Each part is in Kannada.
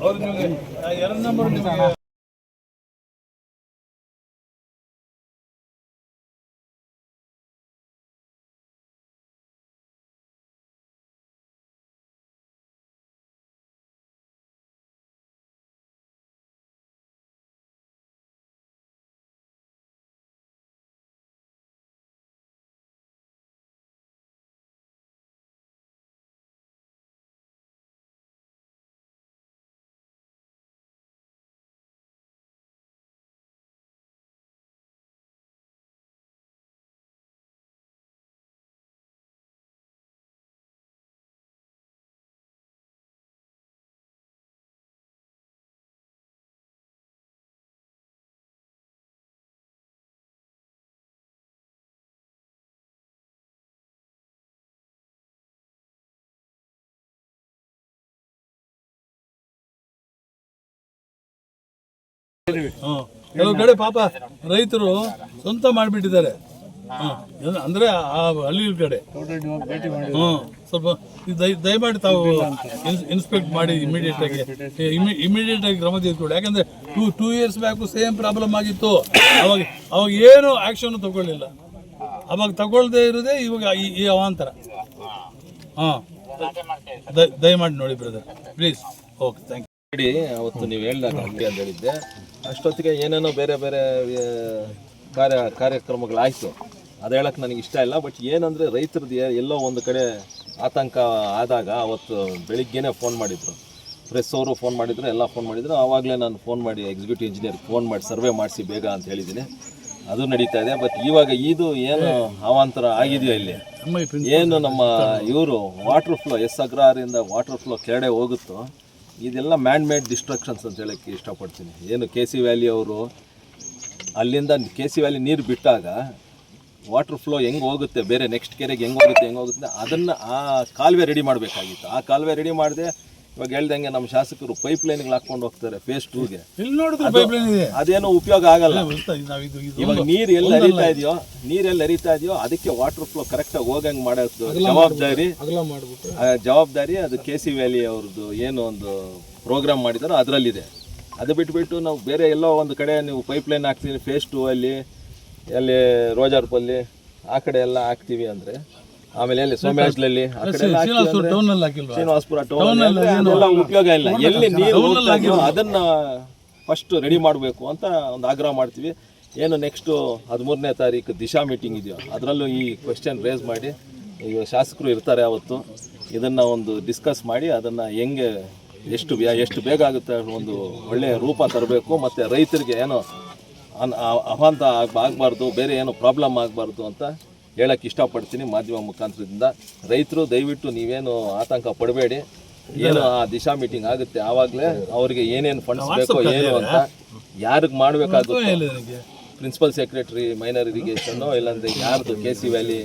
ಅವ್ರು ನಿಮಗೆ ಎರಡು ನಂಬರ್ ನಿಮಗೆ ಕೆಲವು ಕಡೆ ಪಾಪ ರೈತರು ಸ್ವಂತ ಮಾಡಿಬಿಟ್ಟಿದ್ದಾರೆ. ಅಂದ್ರೆ ಆ ಹಳ್ಳಿ ಕಡೆ. ಹ್ಮ್ ಸ್ವಲ್ಪ ದಯ- ದಯಮಾಡಿ ತಾವು ಇನ್ಸ್ಪೆಕ್ಟ್ ಮಾಡಿ ಇಮಿಡಿಯೇಟ್ ಆಗಿ. ಇಮಿಡಿಯೇಟ್ ಆಗಿ ಕ್ರಮ ತೆಗೆದುಕೊಳ್ಳಿ. ಯಾಕಂದ್ರೆ two two years back same problem ಆಗಿತ್ತು. ಅವಾಗ ಅವಾಗ ಏನು ಆಕ್ಷನ್ ತಗೊಳ್ಳಿಲ್ಲ. ಅವಾಗ ತಗೊಳ್ದೇ ಇರೋದೇ ಇವಾಗ ಈ- ಈ ಅವಾಂತರ. ಹಾಂ. ದಯಮಾಡಿ ನೋಡಿ brother please okay thank you ಅವತ್ತು ನೀವು ಹೇಳಿದಾಗ ಹಂಗೆ ಅಂತ ಹೇಳಿದ್ದೆ. ಅಷ್ಟೊತ್ತಿಗೆ ಏನೇನೋ ಬೇರೆ ಬೇರೆ ಕಾರ್ಯ ಕಾರ್ಯಕ್ರಮಗಳಾಯಿತು ಅದು ಹೇಳಕ್ಕೆ ನನಗೆ ಇಷ್ಟ ಇಲ್ಲ ಬಟ್ ಏನಂದರೆ ರೈತರದ್ದು ಎಲ್ಲೋ ಒಂದು ಕಡೆ ಆತಂಕ ಆದಾಗ ಅವತ್ತು ಬೆಳಿಗ್ಗೆನೇ ಫೋನ್ ಮಾಡಿದ್ರು. ಪ್ರೆಸ್ ಅವರು ಫೋನ್ ಮಾಡಿದ್ರು ಎಲ್ಲ ಫೋನ್ ಮಾಡಿದ್ರು. ಆವಾಗಲೇ ನಾನು ಫೋನ್ ಮಾಡಿ ಎಕ್ಸಿಕ್ಯೂಟಿವ್ ಇಂಜಿನಿಯರ್ ಫೋನ್ ಮಾಡಿ ಸರ್ವೆ ಮಾಡಿಸಿ ಬೇಗ ಅಂತ ಹೇಳಿದ್ದೀನಿ. ಅದು ನಡೀತಾ ಇದೆ ಬಟ್ ಇವಾಗ ಇದು ಏನು ಅವಾಂತರ ಆಗಿದೆಯೋ ಇಲ್ಲಿ? ಏನು ನಮ್ಮ ಇವರು ವಾಟರ್ ಫ್ಲೋ ಎಸ್ ಅಗ್ರಹಾರಿಂದ ವಾಟರ್ ಫ್ಲೋ ಕೆಳಗಡೆ ಹೋಗುತ್ತೋ ಇದೆಲ್ಲ ಮ್ಯಾನ್ ಮೇಡ್ ಡಿಸ್ಟ್ರಕ್ಷನ್ಸ್ ಅಂತ ಹೇಳೋಕ್ಕೆ ಇಷ್ಟಪಡ್ತೀನಿ. ಏನು ಕೆ ಸಿ ವ್ಯಾಲಿ ಅವರು ಅಲ್ಲಿಂದ ಕೆ ಸಿ ವ್ಯಾಲಿ ನೀರು ಬಿಟ್ಟಾಗ ವಾಟರ್ ಫ್ಲೋ ಹೆಂಗೆ ಹೋಗುತ್ತೆ, ಬೇರೆ ನೆಕ್ಸ್ಟ್ ಕೆರೆಗೆ ಹೆಂಗೆ ಹೋಗುತ್ತೆ ಹೆಂಗೆ ಹೋಗುತ್ತೆ, ಅದನ್ನು ಆ ಕಾಲುವೆ ರೆಡಿ ಮಾಡಬೇಕಾಗಿತ್ತು. ಆ ಕಾಲುವೆ ರೆಡಿ ಮಾಡದೆ ಇವಾಗ ಹೇಳ್ದಂಗೆ ನಮ್ಮ ಶಾಸಕರು ಪೈಪ್ ಲೈನ್ಗಳು ಹಾಕೊಂಡು ಹೋಗ್ತಾರೆ ಫೇಸ್ ಟೂಗೆ ಇಲ್ಲಿ ನೋಡಿದ್ರೆ ಪೈಪ್ಲೈನ್ ಇದೆ? ಅದೇನೋ ಉಪಯೋಗ ಆಗಲ್ಲ. ಇವಾಗ ನೀರು ಎಲ್ಲಿ ಹರಿತಾ ಇದೆಯೋ ನೀರ್ ಎಲ್ಲಿ ಹರಿತಾ ಇದೆಯೋ ಅದಕ್ಕೆ ವಾಟರ್ ಫ್ಲೋ ಕರೆಕ್ಟಾಗಿ ಹೋಗಂಗೆ ಮಾಡೋದು ಜವಾಬ್ದಾರಿ. ಜವಾಬ್ದಾರಿ ಅದು ಕೆ ಸಿ ವ್ಯಾಲಿ ಅವ್ರದ್ದು ಏನು ಒಂದು ಪ್ರೋಗ್ರಾಮ್ ಮಾಡಿದಾರೋ ಅದರಲ್ಲಿದೆ. ಅದು ಬಿಟ್ಬಿಟ್ಟು ನಾವು ಬೇರೆ ಎಲ್ಲೋ ಒಂದು ಕಡೆ ನೀವು ಪೈಪ್ ಲೈನ್ ಹಾಕ್ತೀವಿ ಫೇಸ್ ಟೂ ಅಲ್ಲಿ ಅಲ್ಲಿ ರೋಜಾರ್ಪಲ್ಲಿ ಆ ಕಡೆ ಎಲ್ಲ ಹಾಕ್ತೀವಿ ಅಂದರೆ ಆಮೇಲೆ ಎಲ್ಲಿ? ಸೋಮೇಶ್ಲಲ್ಲಿ ಶ್ರೀನಿವಾಸ್ಪುರ ಎಲ್ಲ ಟೌನ್ ಅದೆಲ್ಲ ಉಪಯೋಗ ಇಲ್ಲ. ಎಲ್ಲಿ ನೀರು ಅದನ್ನ ಫಸ್ಟ್ ರೆಡಿ ಮಾಡಬೇಕು ಅಂತ ಒಂದು ಆಗ್ರಹ ಮಾಡ್ತೀವಿ. ಏನು ನೆಕ್ಸ್ಟು ಹದಿಮೂರನೇ ತಾರೀಕು ದಿಶಾ ಮೀಟಿಂಗ್ ಇದೆಯೋ ಅದರಲ್ಲೂ ಈ ಕ್ವೆಶ್ಚನ್ ರೇಸ್ ಮಾಡಿ. ಈಗ ಶಾಸಕರು ಇರ್ತಾರೆ ಅವತ್ತು. ಇದನ್ನು ಒಂದು ಡಿಸ್ಕಸ್ ಮಾಡಿ ಅದನ್ನು ಹೆಂಗೆ ಎಷ್ಟು ಎಷ್ಟು ಬೇಗ ಆಗುತ್ತೆ ಒಂದು ಒಳ್ಳೆಯ ರೂಪ ತರಬೇಕು ಮತ್ತು ರೈತರಿಗೆ ಏನು ಅನ್ ಅವಾಂತ ಆಗ್- ಆಗ್ಬಾರ್ದು ಬೇರೆ ಏನೋ ಪ್ರಾಬ್ಲಮ್ ಆಗಬಾರ್ದು ಅಂತ ಹೇಳಕ್ಕೆ ಇಷ್ಟಪಡ್ತೀನಿ ಮಾಧ್ಯಮ ಮುಖಾಂತರದಿಂದ. ರೈತರು ದಯವಿಟ್ಟು ನೀವೇನು ಆತಂಕ ಪಡಬೇಡಿ. ಏನು ಆ ದಿಶಾ ಮೀಟಿಂಗ್ ಆಗುತ್ತೆ ಆವಾಗಲೇ ಅವರಿಗೆ ಏನೇನು ಫಂಡ್ಸ್ ಬೇಕೋ ಏನು ಅಂತ ಯಾರಿಗೆ ಮಾಡಬೇಕಾಗುತ್ತೋ? ನನಗೆ ಪ್ರಿನ್ಸಿಪಲ್ ಸೆಕ್ರೆಟರಿ ಮೈನರ್ ಇರಿಗೇಷನ್ ಇಲ್ಲಾಂದ್ರೆ ಯಾರ್ದು K C valley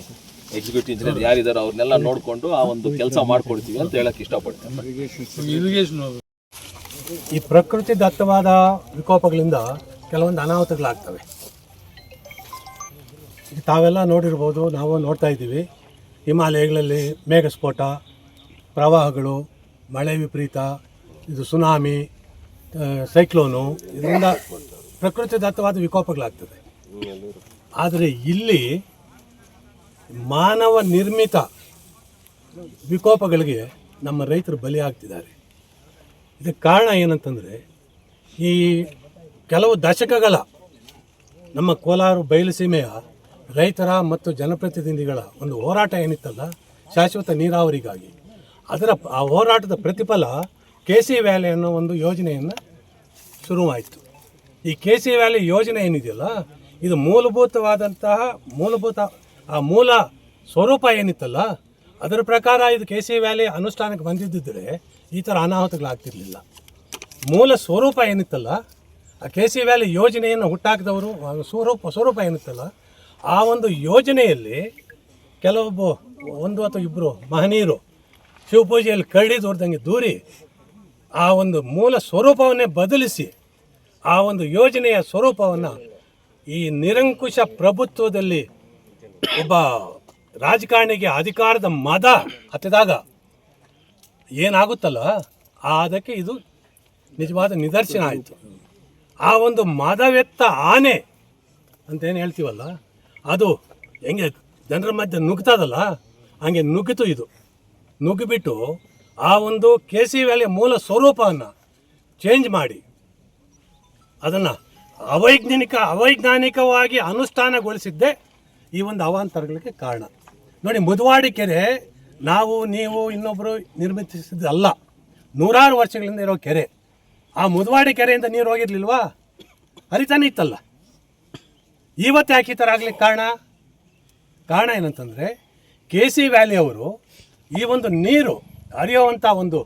executive engineer ಯಾರಿದ್ದಾರೆ ಅವ್ರನ್ನೆಲ್ಲ ನೋಡಿಕೊಂಡು ಆ ಒಂದು ಕೆಲಸ ಮಾಡ್ಕೊಡ್ತೀವಿ ಅಂತ ಹೇಳಕ್ಕೆ ಇಷ್ಟಪಡ್ತೀನಿ. ಇರಿಗೇಷನ್ ಈ ಪ್ರಕೃತಿ ದತ್ತವಾದ ವಿಕೋಪಗಳಿಂದ ಕೆಲವೊಂದು ಅನಾಹುತಗಳಾಗ್ತವೆ. ತಾವೆಲ್ಲ ನೋಡಿರ್ಬೋದು, ನಾವು ನೋಡ್ತಾ ಇದ್ದೀವಿ. ಹಿಮಾಲಯಗಳಲ್ಲಿ ಮೇಘಸ್ಫೋಟ, ಪ್ರವಾಹಗಳು, ಮಳೆ ವಿಪರೀತ, ಇದು ಸುನಾಮಿ ಸೈಕ್ಲೋನು, ಇದರಿಂದ ಪ್ರಕೃತಿದತ್ತವಾದ ವಿಕೋಪಗಳಾಗ್ತದೆ. ಆದರೆ ಇಲ್ಲಿ ಮಾನವ ನಿರ್ಮಿತ ವಿಕೋಪಗಳಿಗೆ ನಮ್ಮ ರೈತರು ಬಲಿಯಾಗ್ತಿದ್ದಾರೆ. ಇದಕ್ಕೆ ಕಾರಣ ಏನಂತಂದರೆ, ಈ ಕೆಲವು ದಶಕಗಳ ನಮ್ಮ ಕೋಲಾರ ಬಯಲುಸೀಮೆಯ ರೈತರ ಮತ್ತು ಜನಪ್ರತಿನಿಧಿಗಳ ಒಂದು ಹೋರಾಟ ಏನಿತ್ತಲ್ಲ, ಶಾಶ್ವತ ನೀರಾವರಿಗಾಗಿ. ಅದರ ಆ ಹೋರಾಟದ ಪ್ರತಿಫಲ ಕೆ ಸಿ ವ್ಯಾಲಿ ಅನ್ನೋ ಒಂದು ಯೋಜನೆಯನ್ನು ಶುರುವಾಯಿತು. ಈ ಕೆ ಸಿ ವ್ಯಾಲಿ ಯೋಜನೆ ಏನಿದೆಯಲ್ಲ, ಇದು ಮೂಲಭೂತವಾದಂತಹ ಮೂಲಭೂತ, ಆ ಮೂಲ ಸ್ವರೂಪ ಏನಿತ್ತಲ್ಲ, ಅದರ ಪ್ರಕಾರ ಇದು ಕೆ ಸಿ ವ್ಯಾಲಿ ಅನುಷ್ಠಾನಕ್ಕೆ ಬಂದಿದ್ದರೆ ಈ ಥರ ಅನಾಹುತಗಳಾಗ್ತಿರಲಿಲ್ಲ. ಮೂಲ ಸ್ವರೂಪ ಏನಿತ್ತಲ್ಲ, ಆ ಕೆ ಸಿ ವ್ಯಾಲಿ ಯೋಜನೆಯನ್ನು ಹುಟ್ಟಾಕಿದವರು ಸ್ವರೂಪ ಸ್ವರೂಪ ಏನಿತ್ತಲ್ಲ ಆ ಒಂದು ಯೋಜನೆಯಲ್ಲಿ ಕೆಲವೊಬ್ಬ ಒಂದು ಅಥವಾ ಇಬ್ಬರು ಮಹನೀಯರು ಶಿವಪೂಜೆಯಲ್ಲಿ ಕರಡಿ ದೂರದಂಗೆ ದೂರಿ ಆ ಒಂದು ಮೂಲ ಸ್ವರೂಪವನ್ನೇ ಬದಲಿಸಿ ಆ ಒಂದು ಯೋಜನೆಯ ಸ್ವರೂಪವನ್ನು ಈ ನಿರಂಕುಶ ಪ್ರಭುತ್ವದಲ್ಲಿ ಒಬ್ಬ ರಾಜಕಾರಣಿಗೆ ಅಧಿಕಾರದ ಮದ ಹತ್ತಿದಾಗ ಏನಾಗುತ್ತಲ್ಲ? ಅದಕ್ಕೆ ಇದು ನಿಜವಾದ ನಿದರ್ಶನ ಆಯಿತು. ಆ ಒಂದು ಮದವೆತ್ತ ಆನೆ ಅಂತೇನು ಹೇಳ್ತೀವಲ್ಲ? ಅದು ಹೆಂಗೆ ಜನರ ಮಧ್ಯೆ ನುಗ್ತದಲ್ಲ, ಹಂಗೆ ನುಗ್ಗಿತು ಇದು. ನುಗ್ಗಿಬಿಟ್ಟು ಆ ಒಂದು ಕೆ ಸಿ ವ್ಯಾಲಿಯ ಮೂಲ ಸ್ವರೂಪವನ್ನು ಚೇಂಜ್ ಮಾಡಿ. ಅದನ್ನು ಅವೈಜ್ಞಾನಿಕ, ಅವೈಜ್ಞಾನಿಕವಾಗಿ ಅನುಷ್ಠಾನಗೊಳಿಸಿದ್ದೇ ಈ ಒಂದು ಅವಾಂತರಗಳಿಗೆ ಕಾರಣ. ನೋಡಿ, ಮುದುವಾಡಿ ಕೆರೆ ನಾವು, ನೀವು ಇನ್ನೊಬ್ಬರು ನಿರ್ಮಿಸಿದ್ದಲ್ಲ ನೂರಾರು ವರ್ಷಗಳಿಂದ ಇರೋ ಕೆರೆ. ಆ ಮುದುವಾಡಿ ಕೆರೆಯಿಂದ ನೀರು ಹೋಗಿರ್ಲಿಲ್ವಾ? ಹರಿತಾನೆ ಇತ್ತಲ್ಲ. ಇವತ್ತು ಯಾಕೆ ಈ ಥರ ಆಗ್ಲಿಕ್ಕೆ ಕಾರಣ? ಕಾರಣ ಏನಂತಂದರೆ ಕೆ ಸಿ ವ್ಯಾಲಿ ಅವರು ಈ ಒಂದು ನೀರು ಹರಿಯುವಂಥ ಒಂದು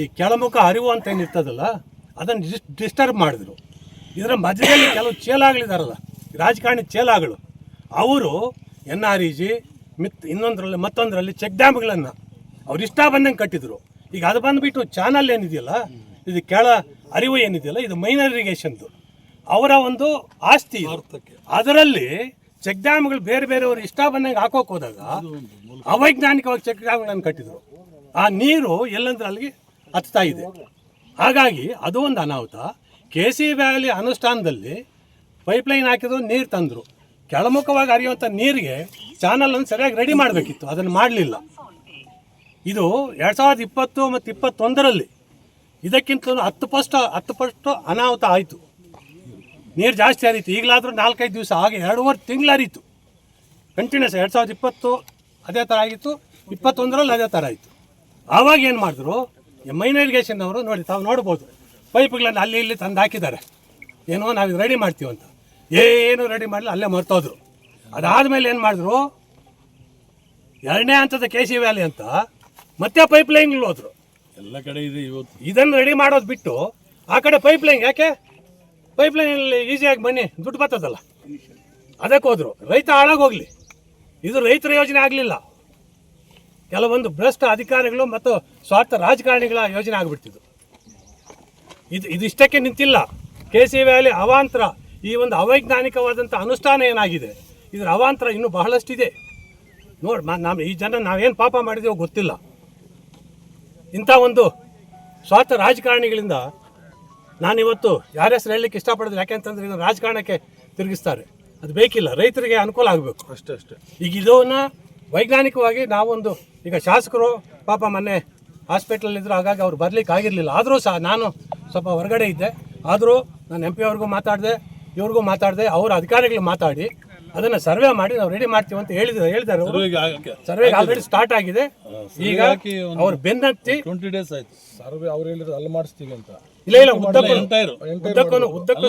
ಈ ಕೆಳಮುಖ ಹರಿವು ಅಂತ ಏನಿರ್ತದಲ್ಲ, ಅದನ್ನು ಡಿಸ್ ಡಿಸ್ಟರ್ಬ್ ಮಾಡಿದ್ರು. ಇದರ ಮಧ್ಯದಲ್ಲಿ ಕೆಲವು ಚೇಲಾಗಳಿದಾರಲ್ಲ ರಾಜಕಾರಣಿ ಚೇಲಾಗಳು. ಅವರು ಎನ್ ಆರ್ ಇ ಜಿ, ಮಿತ್, ಇನ್ನೊಂದರಲ್ಲಿ, ಮತ್ತೊಂದರಲ್ಲಿ ಚೆಕ್ ಡ್ಯಾಮ್ಗಳನ್ನು ಅವ್ರು ಇಷ್ಟ ಬಂದಂಗೆ ಕಟ್ಟಿದ್ರು. ಈಗ ಅದು ಬಂದುಬಿಟ್ಟು ಚಾನಲ್ ಏನಿದೆಯಲ್ಲ, ಇದು ಕೆಳ ಅರಿವು ಏನಿದೆಯಲ್ಲ, ಇದು ಮೈನರ್ ಇರಿಗೇಷನ್ದು. ಅವರ ಒಂದು ಆಸ್ತಿ. ಅದರಲ್ಲಿ ಚೆಕ್ ಡ್ಯಾಮ್ಗಳು ಬೇರೆ ಬೇರೆಯವರು ಇಷ್ಟ ಬಂದಂಗೆ ಹಾಕೋಕೆ ಹೋದಾಗ ಅವೈಜ್ಞಾನಿಕವಾಗಿ ಚೆಕ್ ಡ್ಯಾಮ್ಗಳನ್ನು ಕಟ್ಟಿದ್ರು. ಆ ನೀರು ಎಲ್ಲಂದ್ರೆ ಅಲ್ಲಿಗೆ ಹತ್ತಾ ಇದೆ. ಹಾಗಾಗಿ ಅದು ಒಂದು ಅನಾಹುತ. ಕೆ ಸಿ ವ್ಯಾಲಿ ಅನುಷ್ಠಾನದಲ್ಲಿ ಪೈಪ್ಲೈನ್ ಹಾಕಿದ್ರು ನೀರು ತಂದರು. ಕೆಳಮುಖವಾಗಿ ಹರಿಯುವಂಥ ನೀರಿಗೆ ಚಾನಲನ್ನು ಸರಿಯಾಗಿ ರೆಡಿ ಮಾಡಬೇಕಿತ್ತು. ಅದನ್ನು ಮಾಡಲಿಲ್ಲ. ಇದು ಎರಡು ಸಾವಿರದ ಇಪ್ಪತ್ತು ಮತ್ತು ಇಪ್ಪತ್ತೊಂದರಲ್ಲಿ ಇದಕ್ಕಿಂತಲೂ ಹತ್ತು ಪಸ್ಟ್ ಹತ್ತು ಪಸ್ಟು ಅನಾಹುತ ಆಯಿತು. ನೀರು ಜಾಸ್ತಿ ಹರಿತು. ಈಗಲಾದರೂ ನಾಲ್ಕೈದು ದಿವಸ ಹಾಗೆ ಎರಡೂವರೆ ತಿಂಗಳು ಹರಿತು. ಕಂಟಿನ್ಯೂಸ್ ಎರಡು ಸಾವಿರದ ಇಪ್ಪತ್ತು ಅದೇ ಥರ ಆಗಿತ್ತು. ಇಪ್ಪತ್ತೊಂದರಲ್ಲಿ ಅದೇ ಥರ ಆಯಿತು. ಆವಾಗ ಏನು ಮಾಡಿದ್ರು ಮೈನ್ ಇರಿಗೇಷನ್ ಅವರು ನೋಡಿ ತಾವು ನೋಡ್ಬೋದು. ಪೈಪ್ಗಳನ್ನು ಅಲ್ಲಿ ಇಲ್ಲಿ ತಂದು ಹಾಕಿದ್ದಾರೆ. ಏನೋ ನಾವು ಇದು ರೆಡಿ ಮಾಡ್ತೀವಿ ಅಂತ. ಏನು ರೆಡಿ ಮಾಡಲಿ ಅಲ್ಲೇ ಮರ್ತೋದ್ರು. ಅದಾದಮೇಲೆ ಏನು ಮಾಡಿದ್ರು ಎರಡನೇ ಹಂತದ ಕೆ ಸಿ ವ್ಯಾಲಿ ಅಂತ ಮತ್ತೆ ಪೈಪ್ ಲೈನ್ಗಳು ಹೋದ್ರು. ಎಲ್ಲ ಕಡೆ ಇದೆ ಇವತ್ತು. ಇದನ್ನು ರೆಡಿ ಮಾಡೋದು ಬಿಟ್ಟು ಆ ಕಡೆ ಪೈಪ್ ಲೈನ್ ಯಾಕೆ? ಪೈಪ್ ಲೈನಲ್ಲಿ ಈಸಿಯಾಗಿ ಬನ್ನಿ, ದುಡ್ಡು ಬರ್ತದಲ್ಲ. ಅದಕ್ಕೆ ಹೋದ್ರು. ರೈತ ಹಾಳಾಗೋಗ್ಲಿ ಇದು ರೈತರ ಯೋಜನೆ ಆಗಲಿಲ್ಲ. ಕೆಲವೊಂದು ಭ್ರಷ್ಟ ಅಧಿಕಾರಿಗಳು ಮತ್ತು ಸ್ವಾರ್ಥ ರಾಜಕಾರಣಿಗಳ ಯೋಜನೆ ಆಗಿಬಿಡ್ತಿದ್ದು ಇದು ಇಷ್ಟಕ್ಕೆ ನಿಂತಿಲ್ಲ. ಕೆ ಸಿ ವ್ಯಾಲಿ ಅವಾಂತರ, ಈ ಒಂದು ಅವೈಜ್ಞಾನಿಕವಾದಂಥ ಅನುಷ್ಠಾನ ಏನಾಗಿದೆ? ಇದರ ಅವಾಂತರ ಇನ್ನೂ ಬಹಳಷ್ಟಿದೆ. ನೋಡಿ ನಾವು ಈ ಜನ ನಾವೇನು ಪಾಪ ಮಾಡಿದೆವೋ ಗೊತ್ತಿಲ್ಲ. ಇಂಥ ಒಂದು ಸ್ವಾರ್ಥ ರಾಜಕಾರಣಿಗಳಿಂದ ನಾನಿವತ್ತು ಯಾರ ಹೆಸರು ಹೇಳಲಿಕ್ಕೆ ಇಷ್ಟಪಡೋದಿಲ್ಲ. ಯಾಕೆಂತಂದ್ರೆ ಇದನ್ನು ರಾಜಕಾರಣಕ್ಕೆ ತಿರುಗಿಸ್ತಾರೆ. ಅದು ಬೇಕಿಲ್ಲ. ರೈತರಿಗೆ ಅನುಕೂಲ ಆಗಬೇಕು. ಅಷ್ಟೇ ಅಷ್ಟೇ. ಈಗ ಇದನ್ನು ವೈಜ್ಞಾನಿಕವಾಗಿ ನಾವೊಂದು ಈಗ ಶಾಸಕರು ಪಾಪ ಮೊನ್ನೆ ಹಾಸ್ಪಿಟ್ಲಲ್ಲಿದ್ದರು ಹಾಗಾಗಿ ಅವ್ರು ಬರಲಿಕ್ಕೆ ಆಗಿರಲಿಲ್ಲ. ಆದರೂ ಸಹ ನಾನು ಸ್ವಲ್ಪ ಹೊರಗಡೆ ಇದ್ದೆ. ಆದರೂ ನಾನು ಎಂ ಪಿ ಅವ್ರಿಗೂ ಮಾತಾಡಿದೆ ಇವ್ರಿಗೂ ಮಾತಾಡಿದೆ ಅವರ ಅಧಿಕಾರಿಗಳು ಮಾತಾಡಿ ಅದನ್ನು ಸರ್ವೆ ಮಾಡಿ ನಾವು ರೆಡಿ ಮಾಡ್ತೀವಿ ಅಂತ ಹೇಳಿದ್ರು ಹೇಳ್ತಾರೆ ಅವರು. ಆಗಕ್ಕೆ ಸರ್ವೆ ಆಲ್ರೆಡಿ ಸ್ಟಾರ್ಟ್ ಆಗಿದೆ. ಈಗ ಅವ್ರು ಬೆನ್ನತ್ತಿ ಟ್ವೆಂಟಿ ಡೇಸ್ ಆಯ್ತು. ಸರ್ವೆ ಅವ್ರು ಹೇಳಿದ್ರು ಅಲ್ಲಿ ಮಾಡಿಸ್ತೀವಿ ಅಂತ. ಇಲ್ಲ ಇಲ್ಲ ಉದ್ದಕ್ಕೂ ಎಂಟೈರ್ ಉದ್ದಕ್ಕೂ ಉದ್ದಕ್ಕೂ.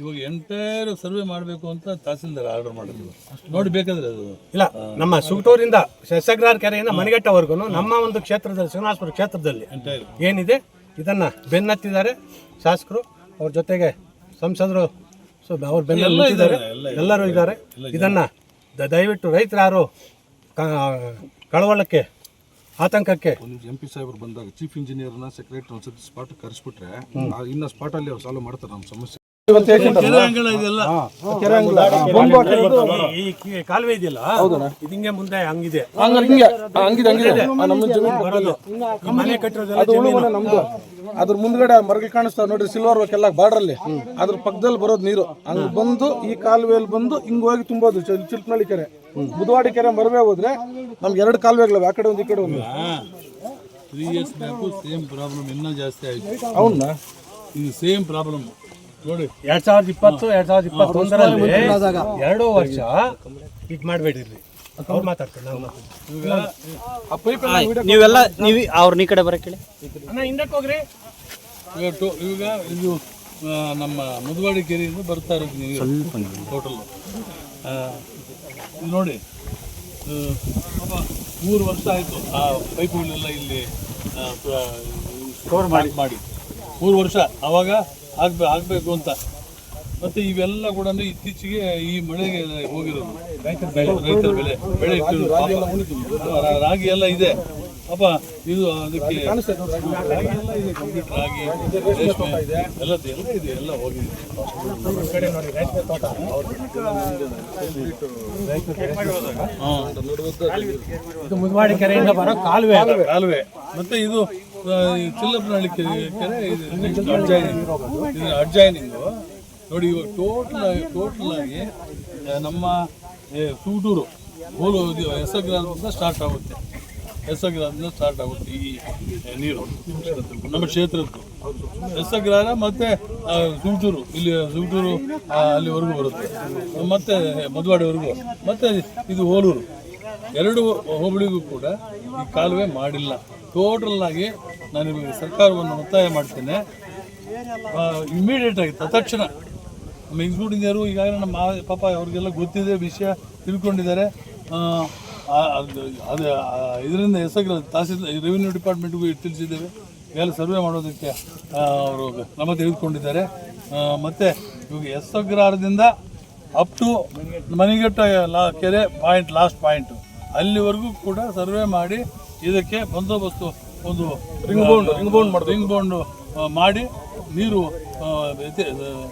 ಇವಾಗ ಎಂಟೈರ್ ಸರ್ವೆ ಮಾಡಬೇಕು ಅಂತ ತಹಸೀಲ್ದಾರ್ ಆರ್ಡರ್ ಮಾಡಿದ್ರು. ನೋಡಿ ಬೇಕಾದ್ರೆ ಅದು. ಇಲ್ಲ ನಮ್ಮ ಸುಗಟೂರಿಂದ ಶಶಗ್ರಾರ್ ಕೆರೆಯಿಂದ ಮನೆಗಟ್ಟವರೆಗೂ ನಮ್ಮ ಒಂದು ಕ್ಷೇತ್ರದಲ್ಲಿ ಶ್ರೀನಿವಾಸಪುರ ಕ್ಷೇತ್ರದಲ್ಲಿ ಎಂಟೈರ್ ಏನಿದೆ ಇದನ್ನ ಬೆನ್ನತ್ತಿದ್ದಾರೆ ಶಾಸಕರು. ಅವ್ರ ಜೊತೆಗೆ ಸಂಸದರು ಸೊ ಅವ್ರ ಬೆನ್ನ ಇದ್ದಾರೆ, ಎಲ್ಲ ಎಲ್ಲರೂ ಇದ್ದಾರೆ. ಇದನ್ನ ದಯವಿಟ್ಟು ರೈತರು ಯಾರು ಕಳವಳಕ್ಕೆ ಆತಂಕಕ್ಕೆ. ಒಂದು ಎಂ ಪಿ ಸಾಹೇಬ್ರು ಬಂದಾಗ ಚೀಫ್ ಇಂಜಿನಿಯರ್ನ ಸೆಕ್ರೆಟರಿ ಒಂದ್ಸತಿ ಸ್ಪಾಟ್ ಕರೆಸ್ಬಿಟ್ರೆ ಇನ್ನ ಸ್ಪಾಟ್ ಅಲ್ಲಿ ಅವ್ರು ಸಾಲ್ವ್ ಮಾಡ್ತಾರೆ ನಮ್ಮ ಸಮಸ್ಯೆ. ಈ ಈ ಕಾಲುವೆ ಇದೆಯಲ್ಲ? ಇದು ಹಿಂಗೆ ಮುಂದೆ ಹಂಗಿದೆ. ಹಿಂಗೆ ಹಂಗಿದೆ ಹಂಗಿದೆ. ನಮ್ಮ ಜಮೀನು. ಬರೋದು. ಮನೆ ಕಟ್ಟಿರೋದೆಲ್ಲ ಜಮೀನು. ನಮ್ದು. ಅದ್ರ ಮುಂದ್ಗಡೆ ಮರಗಳು ಕಾಣಿಸ್ತಾವ ನೋಡ್ರಿ ಸಿಲ್ವರ್ ವರ್ಕ್ ಎಲ್ಲ ಬಾರ್ಡರ್ ಅಲ್ಲಿ. ಅದ್ರ ಪಕ್ಕದಲ್ಲಿ ಬರೋದು ನೀರು. ಹಂಗ ಬಂದು ಈ ಕಾಲುವೆಯಲ್ಲಿ ಬಂದು ಹಿಂಗ್ ಹೋಗಿ ತುಂಬೋದು. ಚಿಲ್- ಚಿಲ್ಪನಳ್ಳಿ ಕೆರೆ. ಬುಧವಾಡಿ ಕೆರೆ ಮರವೆ ಹೋದ್ರೆ ನಮ್ಗೆ ಎರಡು ಕಾಲುವೆಗಳು ಆ ಕಡೆ ಒಂದು ಈ ಕಡೆ ಒಂದು. Three years back same problem ಇನ್ನೂ ಜಾಸ್ತಿ ಆಯ್ತು. ಅವನ್ನ ಇದು ಸೇಮ್ ಪ್ರಾಬ್ಲಮ್ ನೋಡಿ. ಎರಡ್ ಸಾವಿರದ ಇಪ್ಪತ್ತು ಎರಡ್ ಸಾವಿರದ ಇಪ್ಪತ್ತೊಂದರಲ್ಲಿ ಎರಡೂ ವರ್ಷ ಇದು ಮಾಡ್ಬೇಡಿರಿ ಅವ್ರು ಮಾತಾಡ್ತಾರೆ ನಾವು ಮಾತಾಡ್ತೀವಿ. ನೀವೆಲ್ಲ ನೀವು ಅವ್ರ ಈ ಕಡೆ ಬರಕ್ಕೆ ಹೇಳಿ ಅಣ್ಣ ಹಿಂದಕ್ಕೆ ಹೋಗ್ರಿ. ಈಗ ಇದು ನಮ್ಮ ಮುದುವಾಡಿ ಕೆರೆಯಿಂದ ಬರ್ತಾ ಇರೋದು ನೀವು. ಟೋಟಲ್ ನೋಡಿ ಮೂರು ವರ್ಷ ಆಯಿತು ಆ ಪೈಪುಗಳೆಲ್ಲ ಇಲ್ಲಿ ಸ್ಟೋರ್ ಮಾಡಿ. ಮಾಡಿ. ಮೂರು ವರ್ಷ. ಆವಾಗ ಆಗ್ಬೇ ಆಗಬೇಕು ಅಂತ. ಮತ್ತೆ ಇವೆಲ್ಲ ಕೂಡ ಅಂದ್ರೆ ಇತ್ತೀಚೆಗೆ ಈ ಮಳೆಗೆ ಹೋಗಿರೋದು. ರೈತರ ಬೆಳೆ ಬೆಳೆ. ರಾಗಿ ಎಲ್ಲ ಇದೆ. ಅಪ್ಪ ಇದು ಅದಕ್ಕೆ ರಾಗಿ ಎಲ್ಲ ಇದೆ ಕಂಪ್ಲೀಟ್ ರಾಗಿ ರೇಷ್ಮೆ ಎಲ್ಲ ಎಲ್ಲ ಇದೆ ಎಲ್ಲ ಹೋಗಿದೆ. ಹಾ. ಇದು ಮುದ್ವಾಡಿ ಕೆರೆಯಿಂದ ಬರೋ ಕಾಲುವೆ. ಕಾಲುವೆ. ಮತ್ತೆ ಇದು ಚಿಲ್ಲಪ್ಪನಹಳ್ಳಿ ಕೆರೆ ಇದು ನೋಡಿ ಇವಾಗ ಟೋಟಲ್ ಆಗಿ ಟೋಟಲ್ ಆಗಿ ನಮ್ಮ ಸೂಟೂರು ಹೋಲು ಎಸ್ ಗ್ರಾಮದಿಂದ ಸ್ಟಾರ್ಟ್ ಆಗುತ್ತೆ. ಹೆಸಗ್ರಾದಿಂದ ಸ್ಟಾರ್ಟ್ ಆಗುತ್ತೆ ಈ ನೀರು. ನಮ್ಮ ಕ್ಷೇತ್ರದ್ದು. ಹೆಸಗ್ರಾರ ಮತ್ತೆ ಆ, ಸೂಟೂರು. ಇಲ್ಲಿ ಸೂಟೂರು ಅಲ್ಲಿವರೆಗೂ ಬರುತ್ತೆ. ಮತ್ತೆ ಮದುವಾಡಿವರೆಗೂ. ಮತ್ತೆ ಇದು ಹೋಲೂರು. ಎರಡು ಹೋಬಳಿಗೂ ಕೂಡ ಈ ಕಾಲುವೆ ಮಾಡಿಲ್ಲ. ಟೋಟಲ್ ಆಗಿ ನಾನು ನಿಮಗೆ ಸರ್ಕಾರವನ್ನು ಒತ್ತಾಯ ಮಾಡ್ತೇನೆ. ಇಮಿಡಿಯೇಟ್ ಆಗಿ ತತ್ಕ್ಷಣ ನಮ್ಮ ಎಕ್ಸಿಕ್ಯೂಟಿವ್ ಈಗಾಗಲೇ ನಮ್ಮ ಪಾಪ ಅವ್ರಿಗೆಲ್ಲ ಗೊತ್ತಿದೆ ವಿಷಯ ತಿಳ್ಕೊಂಡಿದ್ದಾರೆ. ಅದು ಇದರಿಂದ ಹೆಸರು ತಹಸೀಲ್ ರೆವಿನ್ಯೂ ಡಿಪಾರ್ಟ್ಮೆಂಟ್ಗೂ ತಿಳಿಸಿದ್ದೇವೆ. ಎಲ್ಲ ಸರ್ವೆ ಮಾಡೋದಕ್ಕೆ ಅವರು ಕ್ರಮ ತೆಗೆದುಕೊಂಡಿದ್ದಾರೆ. ಮತ್ತು ಮತ್ತೆ ಇವಾಗ ಎಸ್ಸಗ್ರಹಾರದಿಂದ ಅಪ್ ಟು ಮನೆಗಟ್ಟ ಲಾ, ಕೆರೆ ಪಾಯಿಂಟ್ ಲಾಸ್ಟ್ ಪಾಯಿಂಟು ಅಲ್ಲಿವರೆಗೂ ಕೂಡ ಸರ್ವೆ ಮಾಡಿ ಇದಕ್ಕೆ ಬಂದೋಬಸ್ತು ಒಂದು ರಿಂಗ್ ಬೌಂಡ್ ರಿಂಗ್ ಬೌಂಡ್ ಮಾಡಿ ರಿಂಗ್ ಬೌಂಡ್ ಮಾಡಿ ನೀರು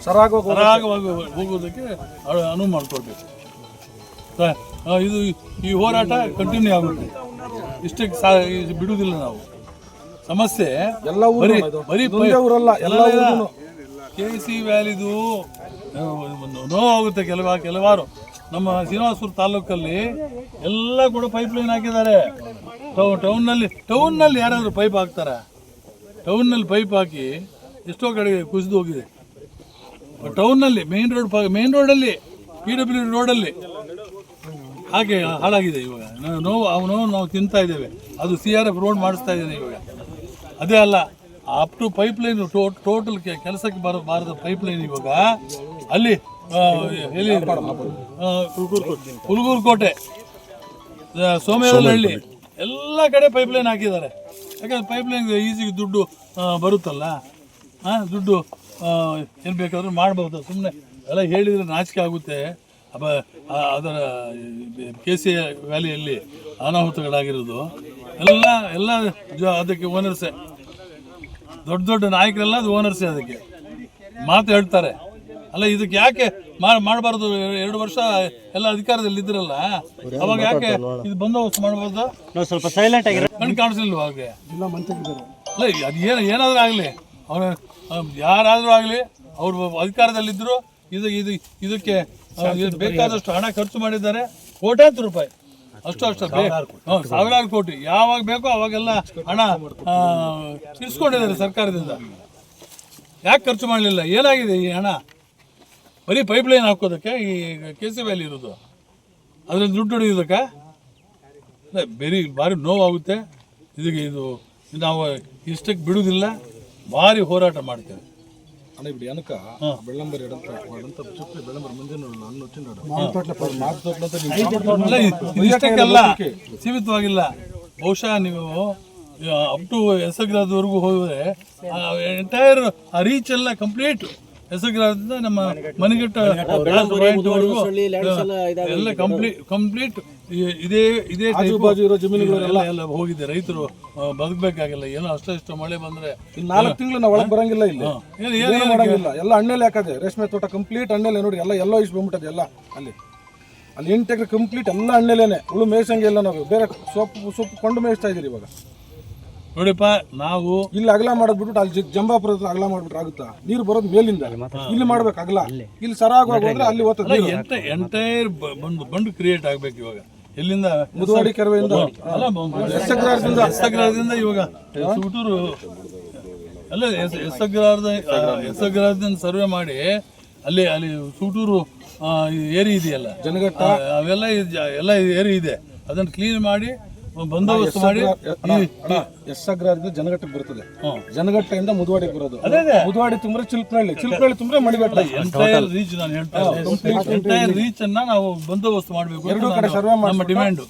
ಸರಾಗವಾಗಿ ಸರಾಗವಾಗಿ ಹೋಗೋದಕ್ಕೆ ಅನು- ಅನುವು ಮಾಡಿಕೊಡ್ಬೇಕು ಇದು ಈ ಹೋರಾಟ ಕಂಟಿನ್ಯೂ ಆಗುತ್ತೆ. ಇಷ್ಟಕ್ಕೆ ಸಾ ಬಿಡುವುದಿಲ್ಲ ನಾವು. ಸಮಸ್ಯೆ ಎಲ್ಲ ಬರೀ. ಬರೀ ಎಲ್ಲ. ಕೆ ಸಿ ವ್ಯಾಲಿದು ನೋವಾಗುತ್ತೆ ಕೆಲವ ಕೆಲವಾರು. ನಮ್ಮ ಶ್ರೀನಿವಾಸಪುರ ತಾಲೂಕಲ್ಲಿ ಎಲ್ಲ ಕೂಡ ಪೈಪ್ ಲೈನ್ ಹಾಕಿದ್ದಾರೆ. ಟೌ- ಟೌನ್ನಲ್ಲಿ ಟೌನ್ನಲ್ಲಿ ಯಾರಾದರೂ ಪೈಪ್ ಹಾಕ್ತಾರೆ? ಟೌನ್ನಲ್ಲಿ ಪೈಪ್ ಹಾಕಿ ಎಷ್ಟೋ ಕಡೆ ಕುಸಿದು ಹೋಗಿದೆ. ಟೌನ್ನಲ್ಲಿ ಮೇನ್ ರೋಡ್ ಮೇನ್ ರೋಡಲ್ಲಿ ಪಿ ಡಬ್ಲ್ಯೂ ರೋಡಲ್ಲಿ ಹಾಗೆ ಹಾಳಾಗಿದೆ ಇವಾಗ. ನಾವು ನೋವು ಅವ ನೋವು ತಿಂತಾ ಇದ್ದೇವೆ. ಅದು ಸಿ ಆರ್ ಎಫ್ ರೋಡ್ ಮಾಡಿಸ್ತಾ ಇದ್ದೇನೆ ಇವಾಗ. ಅದೇ ಅಲ್ಲ up to pipe line total ಕೆಲಸಕ್ಕೆ ಬರ ಬಾರದ ಪೈಪ್ ಲೈನ್ ಇವಾಗ ಅಲ್ಲಿ ಎಲ್ಲಿ ಹುಲ್ಗೂರು ಕೋಟೆ. ಆ, ಸೋಮೇವನಹಳ್ಳಿ ಎಲ್ಲ ಕಡೆ ಪೈಪ್ ಲೈನ್ ಹಾಕಿದ್ದಾರೆ. ಯಾಕಂದ್ರೆ ಪೈಪ್ ಲೈನ್ ಈಸಿಗೆ ದುಡ್ಡು ಬರುತ್ತಲ್ಲ? ಹಾಂ ದುಡ್ಡು ಏನು ಬೇಕಾದ್ರೂ ಮಾಡ್ಬೋದು. ಸುಮ್ಮನೆ ಎಲ್ಲ ಹೇಳಿದರೆ ನಾಚಿಕೆ ಆಗುತ್ತೆ. ಅಬ್ಬ ಅದರ ಕೆ ಸಿ ವ್ಯಾಲಿಯಲ್ಲಿ ಅನಾಹುತಗಳಾಗಿರೋದು. ಎಲ್ಲ ಎಲ್ಲ ಜ- ಅದಕ್ಕೆ ಓನರ್ಸೆ ದೊಡ್ಡ ದೊಡ್ಡ ನಾಯಕರೆಲ್ಲ ಅದು ಓನರ್ಸೇ ಅದಕ್ಕೆ. ಮಾತು ಹೇಳ್ತಾರೆ. ಅಲ್ಲ ಇದಕ್ಕೆ ಯಾಕೆ ಮಾಡಬಾರ್ದು? ಎರಡು ವರ್ಷ ಎಲ್ಲ ಅಧಿಕಾರದಲ್ಲಿ ಇದ್ರಲ್ಲ ಅವಾಗ ಯಾಕೆ ಇದು ಬಂದೋಬಸ್ತ್ ಮಾಡಬಾರ್ದು? ನಾವು ಸ್ವಲ್ಪ ಸೈಲೆಂಟ್ ಆಗಿ ಕಣ್ಣು ಕಾಣಿಸಲಿಲ್ಲ ಅವ್ರಿಗೆ? ಅಲ್ಲ ಅದು ಏನು ಏನಾದರೂ ಆಗಲಿ. ಅವ್ರ ಯಾರಾದರೂ ಆಗಲಿ ಅವರು ಅಧಿಕಾರದಲ್ಲಿದ್ದರು ಇದು ಇದು ಇದಕ್ಕೆ ಬೇಕಾದಷ್ಟು ಹಣ ಖರ್ಚು ಮಾಡಿದ್ದಾರೆ. ಕೋಟ್ಯಾಂತರ ರೂಪಾಯಿ. ಅಷ್ಟು ಅಷ್ಟು ಸಾವಿರಾರು ಕೋಟಿ. ಯಾವಾಗ ಬೇಕೋ ಅವಾಗೆಲ್ಲ ಹಣ ಆ, ಇಸ್ಕೊಂಡಿದ್ದಾರೆ ಸರ್ಕಾರದಿಂದ. ಯಾಕೆ ಖರ್ಚು ಮಾಡಲಿಲ್ಲ? ಏನಾಗಿದೆ ಈ ಹಣ? ಬರೀ ಪೈಪ್ ಲೈನ್ ಹಾಕೋದಕ್ಕೆ ಈ ಕೆ ಸಿ ವ್ಯಾಲಿ ಇರೋದು. ಅದರಲ್ಲಿ ದುಡ್ಡು ಹೊಡೆಯೋದಕ್ಕೆ? ಇಲ್ಲ ಬೆರಿ ಭಾರಿ ನೋವಾಗುತ್ತೆ. ಇದಕ್ಕೆ ಇದು ನಾವು ಇಷ್ಟಕ್ಕೆ ಬಿಡುವುದಿಲ್ಲ. ಭಾರಿ ಹೋರಾಟ ಮಾಡ್ತೇವೆ. ಸೀಮಿತವಾಗಿಲ್ಲ. ಬಹುಶಃ ನೀವು ಅಪ್ ಟು ಎಸ್ ಎಲ್ ಹೋದರೆ ಎಂಟೈರ್ ರೀಚ್ ಎಲ್ಲ ಕಂಪ್ಲೀಟ್ ಹೆಸಗ್ರಾದಿಂದ ನಮ್ಮ ಮನೆಗಟ್ಟ ಎಲ್ಲ ಕಂಪ್ಲೀಟ್ ಕಂಪ್ಲೀಟ್ ಇದೇ ಇದೇ ಬಾಜು ಇರೋ ಜಮೀನುಗಳೆಲ್ಲ ಎಲ್ಲ ಹೋಗಿದೆ. ರೈತರು ಬದುಕಬೇಕಾಗಿಲ್ಲ. ಏನೋ ಅಷ್ಟೋ ಇಷ್ಟ ಮಳೆ ಬಂದ್ರೆ ನಾಲ್ಕು ತಿಂಗಳು ನಾವು ಒಳಗೆ ಬರಂಗಿಲ್ಲ ಇಲ್ಲಿ. ಏನು- ಮಾಡಂಗಿಲ್ಲ. ಎಲ್ಲ ಹಣ್ಣಲ್ಲಿ ಹಾಕದೆ ರೇಷ್ಮೆ ತೋಟ ಕಂಪ್ಲೀಟ್ ಹಣ್ಣಲ್ಲಿ ನೋಡಿ ಎಲ್ಲ ಎಲ್ಲೋ ಇಷ್ಟು ಬಂದ್ಬಿಟ್ಟದೆ ಎಲ್ಲ ಅಲ್ಲಿ. ಅಲ್ಲಿ ಎಂಟು ಎಕರೆ ಕಂಪ್ಲೀಟ್ ಎಲ್ಲ ಹಣ್ಣಲ್ಲೇನೆ. ಹುಳು ಮೇಯ್ಸಂಗಿಲ್ಲ ನಾವು. ಬೇರೆ ಸೊಪ್ಪು ಸೊಪ್ಪು ಕೊಂಡು ಮೇಯಿಸ್ತಾ ಇದೀರಿ ಇವಾಗ. ನೋಡಿಪ್ಪ ನಾವು ಇಲ್ಲಿ ಅಗಲ ಮಾಡೋದ್ಬಿಟ್ಟು ಅಲ್ಲಿ ಜಂಬಾಪುರ ಹತ್ರ ಅಗಲ ಮಾಡ್ಬಿಟ್ರೆ ಆಗುತ್ತಾ? ನೀರು ಬರೋದು ಮೇಲಿಂದ. ಇಲ್ಲಿ ಮಾಡ್ಬೇಕು ಅಗಲ. ಇಲ್ಲಿ ಸರಾಗ ಹೋದ್ರೆ ಅಲ್ಲಿ ಓದ್ತದೆ ಎಂಟೈರ್ ಬಂಡು ಬಂಡು ಕ್ರಿಯೇಟ್ ಆಗ್ಬೇಕು ಇವಾಗ. ಎಲ್ಲಿಂದ? ಮುದುವಾಡಿ ಕೆರವೆಯಿಂದ ಅಲ್ಲ ಎಸ್ಸಗ್ರಾರದಿಂದ. ಎಸ್ಸಗ್ರಾರದಿಂದ ಇವಾಗ. ಸುಟೂರು ಅಲ್ಲ ಎಸ್ ಎಸ್ಸಗ್ರಾರದ ಎಸ್ಸಗ್ರಾರದಿಂದ ಸರ್ವೆ ಮಾಡಿ ಅಲ್ಲಿ ಅಲ್ಲಿ ಸೂಟೂರು ಏರಿ ಇದೆಯಲ್ಲ? ಜನಗಟ್ಟ ಆ, ಅವೆಲ್ಲ ಇದ್- ಎಲ್ಲ ಏರಿ ಇದೆ. ಅದನ್ನ ಕ್ಲೀನ್ ಮಾಡಿ ಬಂದೋಬಸ್ತ್ ಮಾಡಿ ಎಸ್ಸಗ್ರಾರದಿಂದ ಜನಗಟ್ಟಕ್ಕೆ ಬರ್ತದೆ ಹ್ಮ್. ಜನಗಟ್ಟೆಯಿಂದ ಮುದುವಾಡಿಗೆ ಬರೋದು. ಮುದುವಾಡಿ ತುಂಬ್ರೆ ಚಿಲ್ಕನಹಳ್ಳಿ ಚಿಲ್ಕನಹಳ್ಳಿ ತುಂಬ್ರೆ ಮಡಿಬೆಟ್ಟ ಎಂಟೈರ್ ರೀಚ್ ನಾನು ಹೇಳ್ತಾ ಎಂಟೈರ್ ರೀಚ್ ಅನ್ನ ನಾವು ಬಂದೋಬಸ್ತ್ ಮಾಡಬೇಕು ಎರಡು ಕಡೆ ಸರ್ವೆ ನಮ್ಮ ಡಿಮ್ಯಾಂಡ್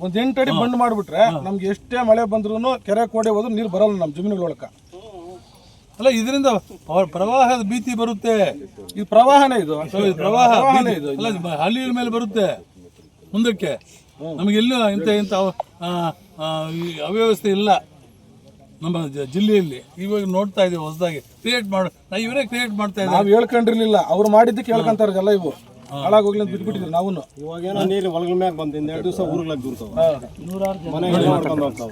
ಒಂದ್ ಎಂಟು ಅಡಿ ಬಂಡ್ ಮಾಡ್ಬಿಟ್ರೆ ನಮ್ಗೆ ಎಷ್ಟೇ ಮಳೆ ಬಂದ್ರು ಕೆರೆ ಕೋಡೆ ಹೋದ್ರು ನೀರು ಬರಲ್ಲ ನಮ್ಮ ಜಮೀನುಗಳೊಳಕ ಅಲ್ಲ ಇದರಿಂದ ಪ್ರವಾಹದ ಭೀತಿ ಬರುತ್ತೆ. ಇದು ಪ್ರವಾಹನೇ ಇದು. ಪ್ರವಾಹ ಪ್ರವಾಹನೇ ಇದು. ಅಲ್ಲ ಹಳ್ಳಿಯ ಮೇಲೆ ಬರುತ್ತೆ ಮುಂದಕ್ಕೆ. ನಮಗೆಲ್ಲೂ ಇಂಥ ಇಂಥ ಅವ್ಯವಸ್ಥೆ ಇಲ್ಲ ನಮ್ಮ ಜಿಲ್ಲೆಯಲ್ಲಿ. ಇವಾಗ ನೋಡ್ತಾ ಇದ್ದೀವಿ ಹೊಸದಾಗಿ. ಕ್ರಿಯೇಟ್ ಮಾಡ. ನಾ ಇವರೇ ಕ್ರಿಯೇಟ್ ಮಾಡ್ತಾ ಇದ್ದೀವಿ ನಾವು ಹೇಳ್ಕೊಂಡಿರ್ಲಿಲ್ಲ. ಅವ್ರು ಮಾಡಿದ್ದಕ್ಕೆ ಹೇಳ್ಕೊಂತಾರಲ್ಲ ಇವು. ಹಾಳಾಗೋಗ್ಲಿ ಅಂತ ಬಿಟ್ಬಿಟ್ಟಿದ್ರು ನಾವು ಇವಾಗೇನೋ ನೀರು ಒಳಗಳ ಮ್ಯಾಗ ಬಂದಿಂದ ಎರಡು ದಿವಸ ಊರ್ಗಳಾಗಿ ದೂರ್ತಾವ ಮನೆ ಮಾಡ್ಕೊಂಡು ಹೋಗ್ತಾವ.